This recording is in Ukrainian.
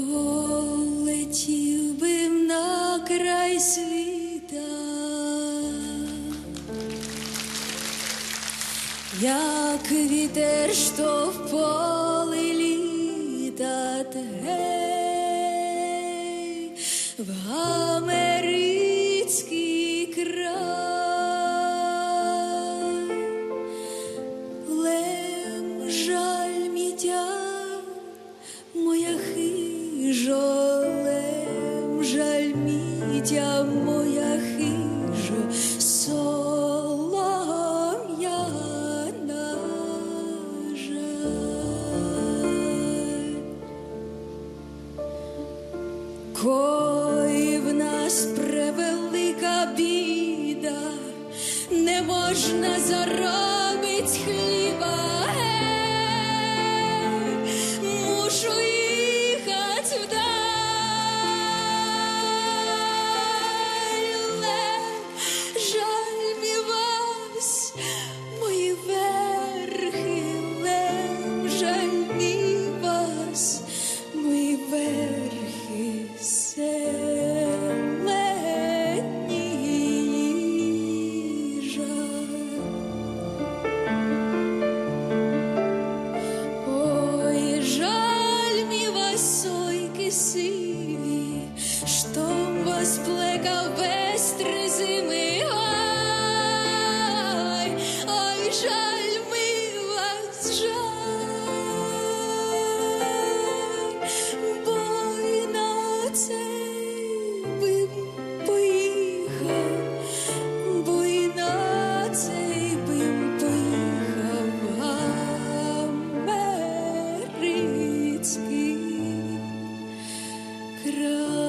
полетів би на край світа, як вітер, що в поле літат, гей, в моя хижо, солом'яна. В нас превелика біда, не можна заробить хліба. Road.